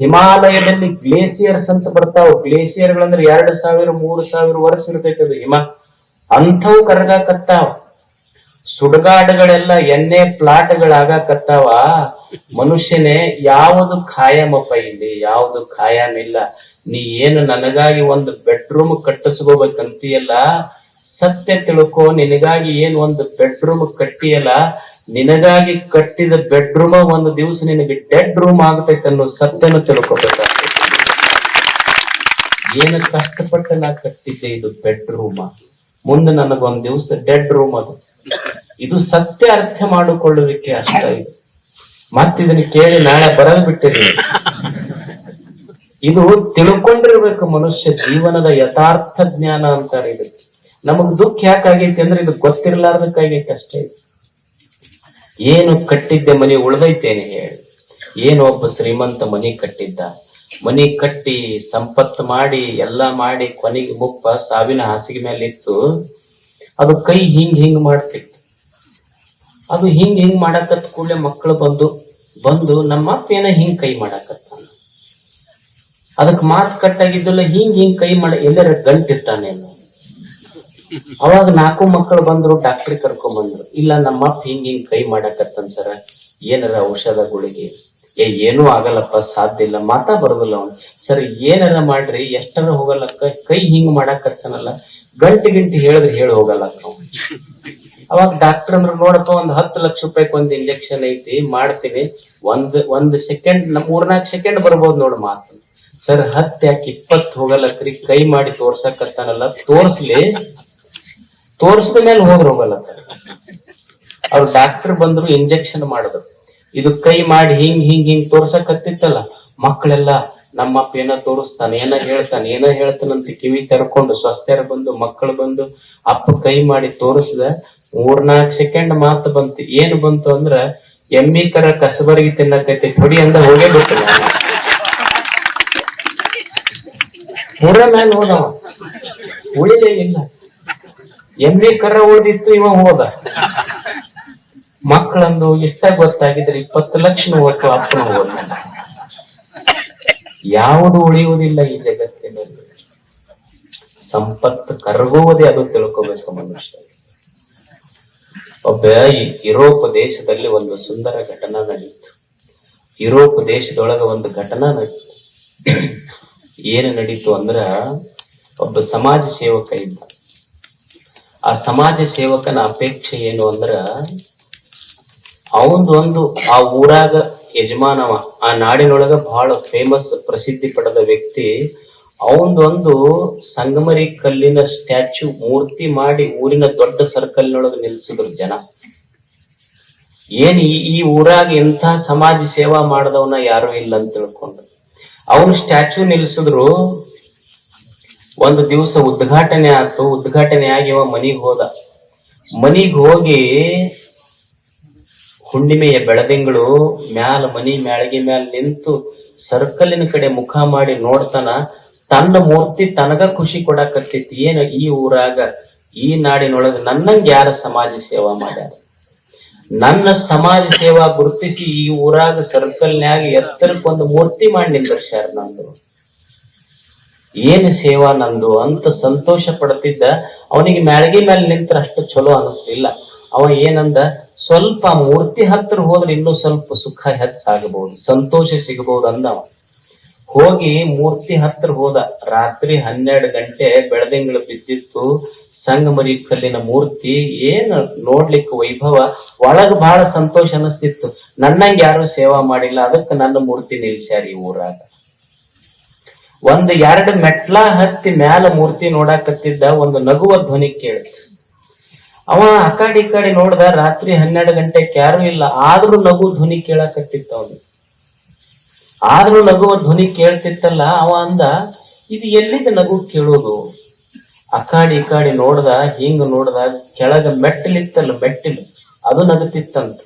ಹಿಮಾಲಯದಲ್ಲಿ glaciers ಅಂತ ಬರ್ತಾವ. ಗ್ಲೇಸಿಯರ್ಗಳಂದ್ರೆ ಎರಡು ಸಾವಿರ, ಮೂರು ಸಾವಿರ ವರ್ಷ ಅದು. ಹಿಮ, ಅಂಥವು ಕರಗಾಕತ್ತಾವ. ಸುಡಗಾಡುಗಳೆಲ್ಲ ಎಣ್ಣೆ ಪ್ಲಾಟ್ಗಳಾಗಕತ್ತಾವ. ಮನುಷ್ಯನೇ, ಯಾವುದು ಖಾಯಮಪ್ಪ ಇಲ್ಲಿ? ಯಾವುದು ಖಾಯಂ ಇಲ್ಲ ನೀ ಏನು ನನಗಾಗಿ ಒಂದು ಬೆಡ್ರೂಮ್ ಕಟ್ಟಿಸ್ಕೋಬೇಕಂತೀಯಲ್ಲ? ಸತ್ಯ ತಿಳ್ಕೊ, ನಿನಗಾಗಿ ಏನ್ ಒಂದು ಬೆಡ್ರೂಮ್ ಕಟ್ಟಿಯಲ್ಲ? ನಿನಗಾಗಿ ಕಟ್ಟಿದ ಬೆಡ್ರೂಮ ಒಂದು ದಿವಸ ನಿನಗೆ ಡೆಡ್ ರೂಮ್ ಆಗ್ತೈತೆ ಅನ್ನೋ ಸತ್ಯನ ತಿಳ್ಕೊಬೇಕಾಗ್ತದೆ. ಏನು ಕಷ್ಟಪಟ್ಟು ನಾ ಕಟ್ಟಿದ್ದೆ ಇದು ಬೆಡ್ರೂಮ್ ಮುಂದೆ ನನಗೊಂದ್ ದಿವಸ ಡೆಡ್ ರೂಮ್ ಅದು. ಇದು ಸತ್ಯ ಅರ್ಥ ಮಾಡಿಕೊಳ್ಳುವಿಕೆ ಅಷ್ಟ ಇದು. ಮತ್ತಿದನ್ನ ಕೇಳಿ ನಾಳೆ ಬರಲ್ ಬಿಟ್ಟಿರಿ. ಇದು ತಿಳ್ಕೊಂಡಿರ್ಬೇಕು ಮನುಷ್ಯ ಜೀವನದ ಯಥಾರ್ಥ ಜ್ಞಾನ ಅಂತಾರೆ ಇದು. ನಮಗ್ ದುಃಖ ಯಾಕಾಗೈತಿ ಅಂದ್ರೆ ಇದು ಗೊತ್ತಿರ್ಲಾರ್ದಕ್ಕಾಗೈತಿ ಅಷ್ಟೇ ಇದು. ಏನು ಕಟ್ಟಿದ್ದೆ ಮನೆ ಉಳ್ದೈತೇನೆ ಹೇಳಿ. ಏನು ಒಬ್ಬ ಶ್ರೀಮಂತ ಮನಿ ಕಟ್ಟಿದ್ದ? ಮನಿ ಕಟ್ಟಿ ಸಂಪತ್ತು ಮಾಡಿ ಎಲ್ಲಾ ಮಾಡಿ ಕೊನೆಗೆ ಮುಪ್ಪ ಸಾವಿನ ಹಾಸಿಗೆ ಮೇಲೆ ಇತ್ತು ಅದು ಕೈ ಹಿಂಗ್ ಹಿಂಗ್ ಮಾಡ್ತಿತ್ತು. ಅದು ಹಿಂಗ್ ಹಿಂಗ್ ಮಾಡಕತ್ ಕೂಡಲೇ ಮಕ್ಕಳು ಬಂದು ಬಂದು ನಮ್ಮ ಅಪ್ಪ ಏನ ಹಿಂಗ್ ಕೈ ಮಾಡಾಕತ್ತಾನ? ಅದಕ್ ಮಾತ್ ಕಟ್ಟಾಗಿದ್ದಲ್ಲ ಹಿಂಗ್ ಹಿಂಗ್ ಕೈ ಮಾಡ ಎಲ್ಲರ ಗಂಟಿರ್ತಾನೆ ಅವಾಗ ನಾಲ್ಕು ಮಕ್ಕಳು ಬಂದ್ರು ಡಾಕ್ಟರ್ ಕರ್ಕೊಂಡ್ ಬಂದ್ರು. ಇಲ್ಲ ನಮ್ಮಪ್ಪ ಹಿಂಗ್ ಹಿಂಗ್ ಕೈ ಮಾಡಕತ್ತನ್ ಸರ. ಏನಾರ ಔಷಧ ಗುಳಿಗೆ ಏ, ಏನೂ ಆಗಲ್ಲಪ್ಪ, ಸಾಧ್ಯ ಇಲ್ಲ. ಮಾತಾ ಬರೋದಿಲ್ಲ ಅವ್ನು. ಸರ್, ಏನಾರ ಮಾಡ್ರಿ, ಎಷ್ಟರ ಹೋಗಲ್ಲಕ್ಕ? ಕೈ ಹಿಂಗ್ ಮಾಡಕತ್ತನಲ್ಲ. ಗಂಟೆ ಗಂಟೆ ಹೇಳಿದ್ರೆ ಹೇಳಿ ಅವ್ನು. ಅವಾಗ ಡಾಕ್ಟರ್ ಅಂದ್ರೆ, ನೋಡಪ್ಪ, ಒಂದ್ ಹತ್ತು ಲಕ್ಷ ರೂಪಾಯಿ ಒಂದ್ ಇಂಜೆಕ್ಷನ್ ಐತಿ, ಮಾಡ್ತೀನಿ. ಒಂದ್ ಒಂದ್ ಸೆಕೆಂಡ್ ಮೂರ್ನಾಲ್ಕು ಸೆಕೆಂಡ್ ಬರ್ಬೋದು ನೋಡು ಮಾತು. ಸರ್ ಹತ್ತು ಯಾಕೆ ಇಪ್ಪತ್ತು ಹೋಗಲ್ಲಕ್ರಿ ಕೈ ಮಾಡಿ ತೋರ್ಸಕತ್ತಾನಲ್ಲ. ತೋರ್ಸ್ಲಿ. ತೋರ್ಸಿದ ಮೇಲೆ ಹೋಗ್ರ ಹೋಗಲ್ಲ. ಅವ್ರು ಡಾಕ್ಟರ್ ಬಂದ್ರು ಇಂಜೆಕ್ಷನ್ ಮಾಡಿದ್ರು. ಇದು ಕೈ ಮಾಡಿ ಹಿಂಗ್ ಹಿಂಗ್ ಹಿಂಗ್ ತೋರ್ಸಕತ್ತಿತ್ತಲ್ಲ, ಮಕ್ಕಳೆಲ್ಲ ನಮ್ಮಪ್ಪ ಏನ ತೋರಿಸ್ತಾನ, ಏನ ಹೇಳ್ತಾನೆ, ಏನೋ ಹೇಳ್ತಾನಂತ ಕಿವಿ ತೆರ್ಕೊಂಡು ಸ್ವಸ್ಥರ ಬಂದು, ಮಕ್ಕಳು ಬಂದು ಅಪ್ಪ ಕೈ ಮಾಡಿ ತೋರಿಸಿದ ಮೂರ್ನಾಲ್ಕು ಸೆಕೆಂಡ್ ಮಾತು ಬಂತು. ಏನು ಬಂತು ಅಂದ್ರ, ಎಮ್ಮಿ ಕರ ಕಸಬರಿಗೆ ತಿನ್ನಕೈತಿ ಹೊಡಿ ಅಂದ ಹೋಗೇ ಬಿಟ್ಟು ಮೂರ ಮೇಲೆ ಹೋದವ. ಉಳಿದೇ ಇಲ್ಲ. ಎಮ್ಮಿ ಕರ ಉಳಿದಿತ್ತು ಇವ ಹೋದ. ಮಕ್ಕಳಂದು ಇಷ್ಟ ಗೊತ್ತಾಗಿದ್ರೆ ಇಪ್ಪತ್ತು ಲಕ್ಷ ಒಟ್ಟು ಅಪ್ಪನ ಹೋದ ಯಾವುದು ಉಳಿಯುವುದಿಲ್ಲ ಈ ಜಗತ್ತಿನಲ್ಲಿ. ಸಂಪತ್ತು ಕರಗುವುದೇ ಅದು ತಿಳ್ಕೋಬೇಕು ಮನುಷ್ಯ. ಒಬ್ಬ ಯುರೋಪ್ ದೇಶದಲ್ಲಿ ಒಂದು ಸುಂದರ ಘಟನಾ ನಡೀತು. ಯುರೋಪ್ ದೇಶದೊಳಗ ಒಂದು ಘಟನಾ ನಡೀತು. ಏನು ನಡೀತು ಅಂದ್ರ ಒಬ್ಬ ಸಮಾಜ ಸೇವಕ ಇದ್ದ. ಆ ಸಮಾಜ ಸೇವಕನ ಅಪೇಕ್ಷೆ ಏನು ಅಂದ್ರ, ಅವಂದೊಂದು ಆ ಊರಾಗ ಯಜಮಾನವ, ಆ ನಾಡಿನೊಳಗ ಬಹಳ ಫೇಮಸ್ ಪ್ರಸಿದ್ಧಿ ಪಡೆದ ವ್ಯಕ್ತಿ, ಅವಂದೊಂದು ಸಂಗಮರಿ ಕಲ್ಲಿನ ಸ್ಟ್ಯಾಚ್ಯೂ ಮೂರ್ತಿ ಮಾಡಿ ಊರಿನ ದೊಡ್ಡ ಸರ್ಕಲ್ನೊಳಗ ನಿಲ್ಸಿದ್ರು ಜನ. ಏನ್ ಈ ಊರಾಗ ಎಂಥ ಸಮಾಜ ಸೇವಾ ಮಾಡದವನ ಯಾರು ಇಲ್ಲ ಅಂತ ತಿಳ್ಕೊಂಡು ಅವನು ಸ್ಟ್ಯಾಚ್ಯೂ ನಿಲ್ಸಿದ್ರು ಒಂದು ದಿವಸ ಉದ್ಘಾಟನೆ ಆಯ್ತು. ಉದ್ಘಾಟನೆ ಆಗಿ ಅವ ಮನಿಗ್ ಹೋದ. ಮನಿಗ್ ಹೋಗಿ ಹುಣ್ಣಿಮೆಯ ಬೆಳದಿಂಗಳು ಮ್ಯಾಲ ಮನಿ ಮ್ಯಾಳಗಿ ಮ್ಯಾಲ ನಿಂತು ಸರ್ಕಲಿನ ಕಡೆ ಮುಖ ಮಾಡಿ ನೋಡ್ತಾನ ತನ್ನ ಮೂರ್ತಿ ತನಗ ಖುಷಿ ಕೊಡಕತ್ತಿತ್ತು ಏನು ಈ ಊರಾಗ ಈ ನಾಡಿನೊಳಗ ನನ್ನಂಗೆ ಯಾರ ಸಮಾಜ ಸೇವಾ ಮಾಡ್ಯಾರ? ನನ್ನ ಸಮಾಜ ಸೇವಾ ಗುರುತಿಸಿ ಈ ಊರಾಗ ಸರ್ಕಲ್ನ್ಯಾಗ ಎತ್ತರಕ್ಕೊಂದು ಮೂರ್ತಿ ಮಾಡಿ ನಿಂದರ್ಶಾರ ನಂದು. ಏನು ಸೇವಾ ನಂದು ಅಂತ ಸಂತೋಷ ಪಡ್ತಿದ್ದ ಅವನಿಗೆ ಮ್ಯಾಳಗಿ ಮೇಲೆ ನಿಂತ್ರ ಅಷ್ಟು ಚಲೋ ಅನಿಸ್ಲಿಲ್ಲ. ಅವ ಏನಂದ, ಸ್ವಲ್ಪ ಮೂರ್ತಿ ಹತ್ರ ಹೋದ್ರೆ ಇನ್ನೂ ಸ್ವಲ್ಪ ಸುಖ ಹೆಚ್ಚಾಗಬಹುದು, ಸಂತೋಷ ಸಿಗಬಹುದು ಅಂದ ಅವ ಹೋಗಿ ಮೂರ್ತಿ ಹತ್ರ ಹೋದ. ರಾತ್ರಿ ಹನ್ನೆರಡು ಗಂಟೆ ಬೆಳದಿಂಗಳು ಬಿದ್ದಿತ್ತು. ಸಂಗಮರಿ ಕಲ್ಲಿನ ಮೂರ್ತಿ ಏನ್ ನೋಡ್ಲಿಕ್ಕೆ ವೈಭವ, ಒಳಗ್ ಬಹಳ ಸಂತೋಷ ಅನಿಸ್ತಿತ್ತು. ನನ್ನಂಗ್ ಯಾರು ಸೇವಾ ಮಾಡಿಲ್ಲ, ಅದಕ್ಕೆ ನನ್ನ ಮೂರ್ತಿ ನಿಲ್ಸ್ಯಾರ ಈ ಊರಾಗ. ಒಂದ್ ಎರಡು ಮೆಟ್ಲ ಹತ್ತಿ ಮ್ಯಾಲ ಮೂರ್ತಿ ನೋಡಾಕತ್ತಿದ್ದ ಒಂದು ನಗುವ ಧ್ವನಿ ಕೇಳ. ಅವ ಅಕಾಡಿ ಕಾಡಿ ನೋಡ್ದ ರಾತ್ರಿ ಹನ್ನೆರಡು ಗಂಟೆ ಯಾರು ಇಲ್ಲ, ಆದ್ರೂ ನಗು ಧ್ವನಿ ಕೇಳಾಕತ್ತಿತ್ತ ಅವನು. ಆದ್ರೂ ನಗುವ ಧ್ವನಿ ಕೇಳ್ತಿತ್ತಲ್ಲ, ಅವ ಅಂದ, ಇದು ಎಲ್ಲಿದ ನಗು ಕೇಳೋದು? ಅಕಾಡಿ ಕಾಡಿ ನೋಡ್ದ, ಹಿಂಗ್ ನೋಡ್ದ, ಕೆಳಗ ಮೆಟ್ಟಲಿತ್ತಲ್ಲ ಮೆಟ್ಟಿಲು, ಅದು ನಗತಿತ್ತಂತ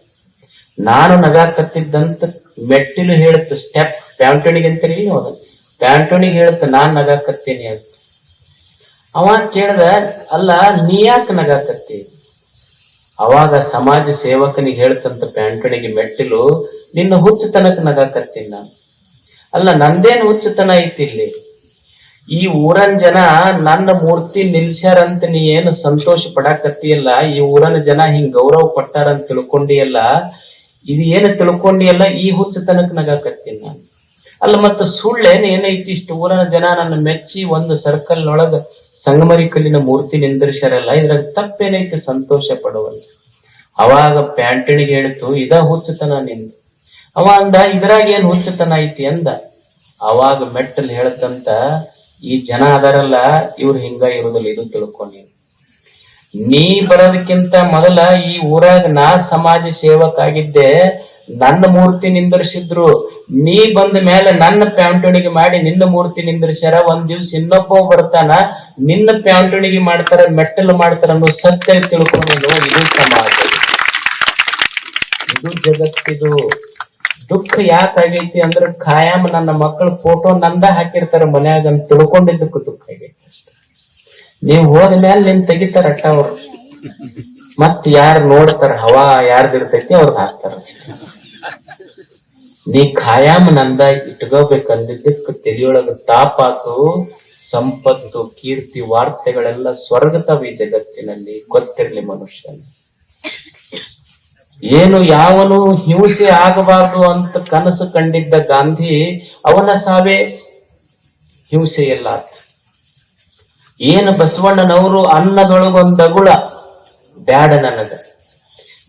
ನಾನು ನಗಾಕತ್ತಿದ್ದಂತ ಮೆಟ್ಟಿಲು ಹೇಳುತ್ತೆ, ಸ್ಟೆಪ್ ಪ್ಯಾಂಟಣಿಗೆ ಅಂತ ಅದನ್ನ ಪ್ಯಾಂಟಣಿಗೆ ಹೇಳ್ತ, ನಾನ್ ನಗಾಕತ್ತೀನಿ ಅಂತ. ಅವ ಕೇಳ್ದ, ಅಲ್ಲ, ನೀ ಯಾಕೆ ನಗಾಕತ್ತಿ? ಅವಾಗ ಸಮಾಜ ಸೇವಕನಿಗೆ ಹೇಳ್ತಂತ ಪ್ಯಾಂಟೋನಿಗೆ ಮೆಟ್ಟಿಲು, ನಿನ್ನ ಹುಚ್ಚತನಕ ನಗಾಕತ್ತೀನಿ ನಾನು. ಅಲ್ಲ, ನಂದೇನು ಹುಚ್ಚತನ ಐತಿ ಇಲ್ಲಿ? ಈ ಊರನ್ ಜನ ನನ್ನ ಮೂರ್ತಿ ನಿಲ್ಸ್ಯಾರಂತ ನೀ ಏನು ಸಂತೋಷ ಪಡಾಕತ್ತಿಯಲ್ಲ? ಈ ಊರನ ಜನ ಹಿಂಗ್ ಗೌರವ ಕೊಟ್ಟಾರಂತ ತಿಳ್ಕೊಂಡಿಯಲ್ಲ? ಇದು ಏನು ತಿಳ್ಕೊಂಡಿಯಲ್ಲ? ಈ ಹುಚ್ಚತನಕ್ ನಗಾಕತ್ತೀನಿ ನಾನು. ಅಲ್ಲ, ಮತ್ತ ಸುಳ್ಳೇನ್ ಏನೈತಿ? ಇಷ್ಟು ಊರನ ಜನ ನನ್ನ ಮೆಚ್ಚಿ ಒಂದು ಸರ್ಕಲ್ ಒಳಗ ಸಂಗಮರಿ ಕಲ್ಲಿನ ಮೂರ್ತಿ ನಿಂದಿರ್ಸ್ಯಾರಲ್ಲ ಇದ್ರಾಗ ತಪ್ಪೇನೈತಿ? ಸಂತೋಷ ಪಡುವಲ್ಲ. ಅವಾಗ ಪ್ಯಾಂಟಣಿಗೆ ಹೇಳ್ತು, ಇದ ಹುಚ್ಚತನ ನಿಂದು. ಅವ ಅಂದ, ಇದ್ರಾಗ ಏನ್ ಹುಚ್ಚತನ ಐತಿ? ಅಂದ. ಅವಾಗ ಮೆಟ್ಟಲ್ ಹೇಳ್ತಂತ, ಈ ಜನ ಅದಾರಲ್ಲ, ಇವ್ರು ಹಿಂಗ ಇರುದಿಲ್ಲ, ಇದು ತಿಳ್ಕೊಂಡಿ ನೀ ಬರೋದಕ್ಕಿಂತ ಮೊದಲ ಈ ಊರಾಗ ನಾ ಸಮಾಜ ಸೇವಕ ಆಗಿದ್ದೆ ನನ್ನ ಮೂರ್ತಿ ನಿಂದಿರಿಸಿದ್ರು, ನೀ ಬಂದ ಮೇಲೆ ನನ್ನ ಪ್ಯಾಂಟುಣಿಗೆ ಮಾಡಿ ನಿನ್ನ ಮೂರ್ತಿ ನಿಂದಿರ್ಸ್ಯಾರ, ಒಂದ್ ದಿವ್ಸ ಇನ್ನೊಬ್ಬ ಬರ್ತಾನ, ನಿನ್ನ ಪ್ಯಾಂಟುಣಿಗೆ ಮಾಡ್ತಾರ, ಮೆಟ್ಟಲು ಮಾಡ್ತಾರ ಅನ್ನೋ ಸತ್ಯ ತಿಳ್ಕೊಂಡು ಇದು ಸಮಾಜ. ಇದು ಜಗತ್ತಿದು ದುಃಖ ಯಾಕಾಗೈತಿ ಅಂದ್ರ ಖಾಯಂ ನನ್ನ ಮಕ್ಕಳ ಫೋಟೋ ನಂದ ಹಾಕಿರ್ತಾರ ಮನ್ಯಾಗ ಅಂತ ತಿಳ್ಕೊಂಡಿದ್ದಕ್ಕೂ ದುಃಖ ಆಗೈತಿ ನೀವ್ ಹೋದ ಮೇಲೆ ನಿನ್ ತೆಗಿತಾರ ಅಟ್ಟ ಅವ್ರು. ಮತ್ ಯಾರು ನೋಡ್ತಾರ, ಹವಾ ಯಾರ್ದಿರ್ತೈತಿ ಅವ್ರದ್ದು ಹಾಕ್ತಾರ. ನೀ ಖಾಯಾಮ್ ನಂದ ಇಟ್ಕೋಬೇಕಂದಿದ್ದಕ್ಕೆ ತೆಲಿಯೊಳಗ ತಾಪಾತು, ಸಂಪತ್ತು, ಕೀರ್ತಿ, ವಾರ್ತೆಗಳೆಲ್ಲ ಸ್ವರ್ಗತವ ಜಗತ್ತಿನಲ್ಲಿ. ಗೊತ್ತಿರ್ಲಿ ಮನುಷ್ಯನ. ಏನು ಯಾವನು ಹಿಂಸೆ ಆಗಬಾರದು ಅಂತ ಕನಸು ಕಂಡಿದ್ದ ಗಾಂಧಿ, ಅವನ ಸಾವೇ ಹಿಂಸೆ ಎಲ್ಲ. ಏನು ಬಸವಣ್ಣನವರು ಅನ್ನದೊಳಗೊಂದಗುಳ ಬ್ಯಾಡ ನನಗ.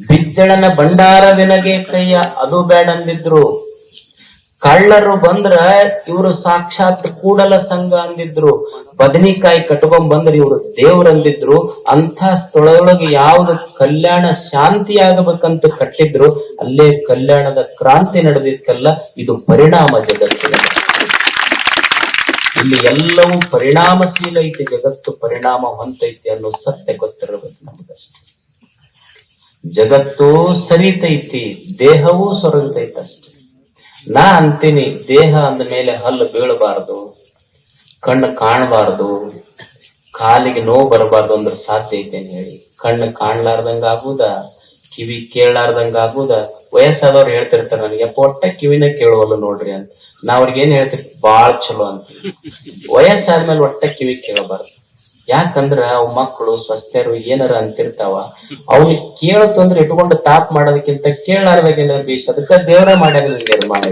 ಬಿಜ್ಜಳನ ಭಂಡಾರವಿನಗೆ ಕೈಯ ಅದು ಬೇಡ ಅಂದಿದ್ರು. ಕಳ್ಳರು ಬಂದ್ರ ಇವರು ಸಾಕ್ಷಾತ್ ಕೂಡಲ ಸಂಘ ಅಂದಿದ್ರು. ಬದನಿಕಾಯಿ ಕಟ್ಕೊಂಡ್ ಬಂದ್ರ ಇವರು ದೇವ್ರಂದಿದ್ರು ಅಂತ ಸ್ಥಳದೊಳಗೆ ಯಾವ್ದು ಕಲ್ಯಾಣ ಶಾಂತಿ ಆಗಬೇಕಂತ ಕಟ್ಟಿದ್ರು, ಅಲ್ಲೇ ಕಲ್ಯಾಣದ ಕ್ರಾಂತಿ ನಡೆದಿತ್ತಲ್ಲ, ಇದು ಪರಿಣಾಮ ಜಗತ್ತಿನ ಇಲ್ಲಿ ಎಲ್ಲವೂ ಪರಿಣಾಮಶೀಲ ಐತಿ, ಜಗತ್ತು ಪರಿಣಾಮ ಹೊಂತೈತಿ ಅನ್ನೋ ಸತ್ಯ ಗೊತ್ತಿರಬೇಕು ನಮಗಷ್ಟೇ. ಜಗತ್ತು ಸರಿತೈತಿ, ದೇಹವೂ ಸೊರಗತೈತಿ ಅಷ್ಟೇ ನಾ ಅಂತೀನಿ, ದೇಹ ಅಂದ ಮೇಲೆ ಹಲ್ಲು ಬೀಳಬಾರದು, ಕಣ್ಣು ಕಾಣಬಾರದು, ಕಾಲಿಗೆ ನೋವು ಬರಬಾರ್ದು ಅಂದ್ರೆ ಸಾಧ್ಯ ಐತೆ ಅಂತ ಹೇಳಿ. ಕಣ್ಣು ಕಾಣ್ಲಾರ್ದಂಗ ಆಗುದ ಕಿವಿ ಕೇಳಲಾರ್ದಂಗ ಆಗುದ ವಯಸ್ಸಾದವ್ರು ಹೇಳ್ತಿರ್ತಾರೆ ನನಗೆ, ಪೊಟ್ಟ ಕಿವಿನ ಕೇಳುವಲ್ಲ ನೋಡ್ರಿ ಅಂತ. ನಾ ಅವ್ರಿಗೆ ಏನ್ ಹೇಳ್ತಿರ್ತೀವಿ ಬಾಳ್ ಚಲೋ ಅಂತ. ವಯಸ್ಸಾದ್ಮೇಲೆ ಒಟ್ಟ ಕಿವಿ ಕೇಳಬಾರ್ದು. ಯಾಕಂದ್ರ ಅವ್ ಮಕ್ಕಳು ಸ್ವಸ್ಥರು ಏನಾರ ಅಂತಿರ್ತಾವ ಅವ್ನಿಗೆ ಕೇಳ ತೊಂದ್ರೆ ಇಟ್ಕೊಂಡು ತಾಪ್ ಮಾಡೋದಕ್ಕಿಂತ ಕೇಳಲಾರ್ದಾಗೆಲ್ಲ ಬೀಸ್ ಅದಕ್ಕ ದೇವರ ಮಾಡ್ಯಾಗ ನಿರ್ಮಾಣ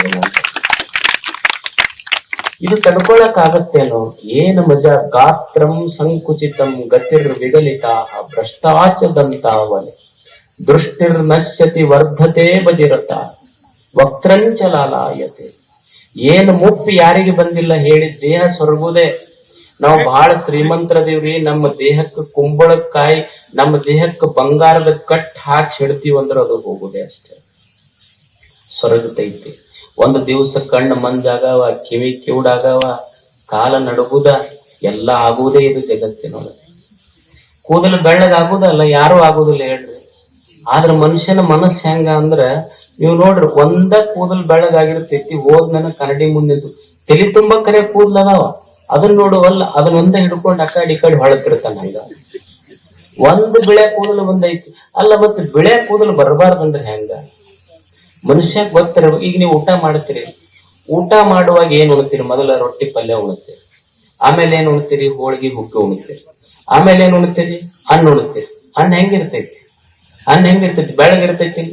ಇದು ತಡ್ಕೊಳಕ್ ಆಗತ್ತೇನೋ ಏನು ಮಜಾ? ಗಾತ್ರಂ ಸಂಕುಚಿತಂ ಗತಿರ್ ವಿಗಲಿತಾ ಭ್ರಷ್ಟಾಚದಂತಾವಲೆ ದೃಷ್ಟಿರ್ ನಶ್ಯತಿ ವರ್ಧತೆ ಬಜಿರತ ವಕ್ರಂಚಲಾಲಾಯತೆ ಏನು ಮುಪ್ಪು ಯಾರಿಗೆ ಬಂದಿಲ್ಲ ಹೇಳಿ ದೇಹ ಸೊರಗುದೇ. ನಾವು ಬಹಳ ಶ್ರೀಮಂತರದೇವ್ರಿ ನಮ್ಮ ದೇಹಕ್ಕೆ ಕುಂಬಳಕಾಯಿ ನಮ್ಮ ದೇಹಕ್ಕೆ ಬಂಗಾರದ ಕಟ್ ಹಾಕಿ ಹಿಡ್ತೀವಂದ್ರ ಅದು ಹೋಗುದೇ ಅಷ್ಟೇ. ಒಂದ್ ಒಂದು ದಿವಸ ಕಣ್ಣು ಮಂಜಾಗವ ಕಿವಿ ಕಿವುಡಾಗವ ಕಾಲ ನಡುಗುದ, ಎಲ್ಲ ಆಗುವುದೇ ಇದು ಜಗತ್ತಿನೊಳಗೆ ಕೂದಲು ಬೆಳ್ಳಗಾಗುದಲ್ಲ ಯಾರು ಆಗುದಿಲ್ಲ ಹೇಳ್ರಿ. ಆದ್ರ ಮನುಷ್ಯನ ಮನಸ್ಸು ಹೆಂಗ ಅಂದ್ರ, ನೀವು ನೋಡ್ರಿ ಒಂದ ಕೂದಲು ಬೆಳ್ಳಗಾಗಿರ್ತೈತಿ ಹೋದ್ನ ಕನ್ನಡಿ ಮುಂದೆ ತಲೆ ತುಂಬಾ ಕರೆ ಕೂದಲ್ ಅದಾವ. ಅದನ್ನ ನೋಡುವಲ್ಲ, ಅದನ್ನ ಒಂದೇ ಹಿಡ್ಕೊಂಡು ಅಕಾಡಿ ಕಡೆ ಹೊಳತಿರ್ತಾನ ಹಂಗ ಒಂದ್ ಬಿಳೆ ಕೂದಲು ಬಂದೈತಿ ಅಲ್ಲ, ಮತ್ತೆ ಬಿಳೆ ಕೂದಲು ಬರಬಾರ್ದಂದ್ರೆ ಹೆಂಗ? ಮನುಷ್ಯ ಗೊತ್ತಿರ ಈಗ ನೀವು ಊಟ ಮಾಡ್ತೀರಿ. ಊಟ ಮಾಡುವಾಗ ಏನ್ ಉಣ್ತೀರಿ? ಮೊದಲ ರೊಟ್ಟಿ ಪಲ್ಯ ಉಣ್ತೀರಿ. ಆಮೇಲೆ ಏನ್ ಉಣ್ತೀರಿ? ಹೋಳಿಗೆ, ಹುಗ್ಗಿ ಉಣ್ತೀರಿ. ಆಮೇಲೆ ಏನ್ ಉಣ್ತೀರಿ? ಹಣ್ಣು ಉಣ್ತೀರಿ. ಹಣ್ಣು ಹೆಂಗಿರ್ತೈತಿ? ಹಣ್ಣು ಹೆಂಗಿರ್ತೈತಿ? ಬೆಳಗಿರ್ತೈತಿ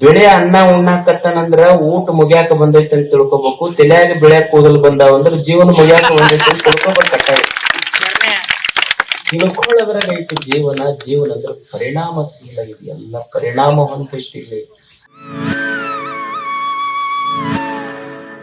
ಬಿಳೆ ಅನ್ನ ಉಣ್ಣಾಕತ್ತಾನಂದ್ರ ಊಟ ಮುಗ್ಯಾಕ ಬಂದೈತಿ ಅಂತ ತಿಳ್ಕೊಬೇಕು. ತಲೆಯಾಗ ಬೆಳ್ಯಾಕ ಕೂದಲು ಬಂದಾವ ಅಂದ್ರ ಜೀವನ ಮುಗ್ಯಾಕ ಬಂದೈತಿ ಅಂತ ತಿಳ್ಕೊಬೇಕು ಕಟ್ಟಾಗಿ ತಿಳ್ಕೊಳ್ಳೋದ್ರಾಗ ಐತಿ ಜೀವನ ಜೀವನ ಅಂದ್ರೆ ಪರಿಣಾಮಶೀಲ ಇದೆ ಎಲ್ಲ ಪರಿಣಾಮ ಹೊಂದೈತಿ